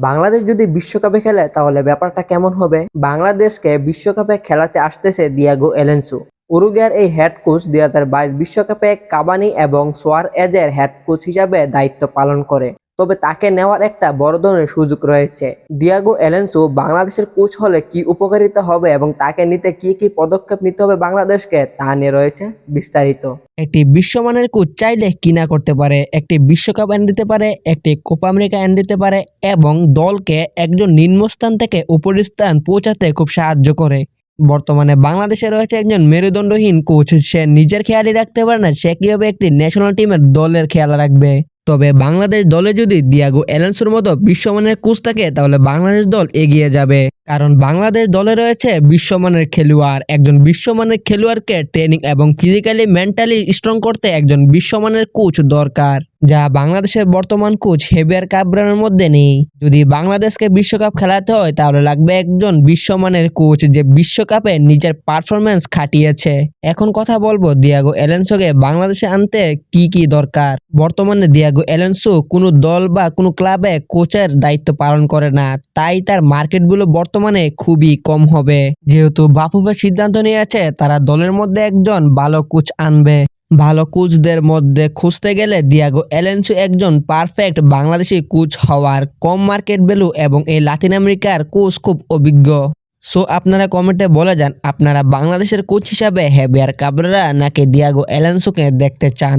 বাংলাদেশ যদি বিশ্বকাপে খেলে, তাহলে ব্যাপারটা কেমন হবে? বাংলাদেশকে বিশ্বকাপে খেলাতে আসতেছে দিয়াগো এলেন্সু। উরুগের এই হেড কোচ দুই বিশ্বকাপে কাবানি এবং সোয়ার এজের হেড কোচ হিসাবে দায়িত্ব পালন করে। তবে তাকে নেওয়ার একটা বড় ধরনের সুযোগ রয়েছে। দিয়াগো এলেন্সু বাংলাদেশের কোচ হলে কি উপকারিতা হবে এবং তাকে নিতে কি কি পদক্ষেপ নিতে হবে বাংলাদেশকে তা নিয়ে রয়েছে বিস্তারিত। একটি বিশ্বমানের কোচ চাইলে কিনা করতে পারে, একটি বিশ্বকাপ এনে দিতে পারে, একটি কোপা আমেরিকা এনে দিতে পারে এবং দলকে একজন নিম্নস্থান থেকে উপরস্থান পৌঁছাতে খুব সাহায্য করে। বর্তমানে বাংলাদেশে রয়েছে একজন মেরুদণ্ডহীন কোচ, সে নিজের খেয়ালই রাখতে পারে না, সে কীভাবে একটি ন্যাশনাল টিমের দলের খেয়াল রাখবে। তবে বাংলাদেশ দলে যদি দিয়াগো এলেন্সুর মতো বিশ্বমানের কোচ থাকে, তাহলে বাংলাদেশ দল এগিয়ে যাবে। কারণ বাংলাদেশ দলে রয়েছে বিশ্বমানের খেলোয়াড়। একজন বিশ্বমানের খেলোয়াড়কে ট্রেনিং এবং ফিজিক্যালি মেন্টালি স্ট্রং করতে একজন বিশ্বমানের কোচ দরকার। যা বাংলাদেশের বর্তমান কোচ হেবিয়ার কাবরানের মধ্যে নেই। যদি বাংলাদেশকে বিশ্বকাপ খেলাতে হয়, তাহলে লাগবে একজন বিশ্বমানের কোচ যে বিশ্বকাপে নিজের পারফরমেন্স খাটিয়েছে। এখন কথা বলব দিয়াগো এলেন্সোকে। বাংলাদেশে আনতে কি কি দরকার? বর্তমানে দিয়াগো এলেন্সো কোনো দল বা কোনো ক্লাবে কোচের দায়িত্ব পালন করে না। তাই তার মার্কেটগুলো বর্তমানে খুবই কম হবে। যেহেতু বাফুফের সিদ্ধান্ত নিয়েছে, তারা দলের মধ্যে একজন ভালো কোচ আনবে। ভালো কোচদের মধ্যে খুঁজতে গেলে দিয়াগো এলেন্সু একজন পারফেক্ট বাংলাদেশি কোচ হওয়ার কম মার্কেট ভ্যালু এবং এই লাতিন আমেরিকার কোচ খুব অভিজ্ঞ। সো আপনারা কমেন্টে বলে যান, আপনারা বাংলাদেশের কোচ হিসাবে হেবিয়ার কাবরেরা নাকি দিয়াগো এলেন্সোকে দেখতে চান?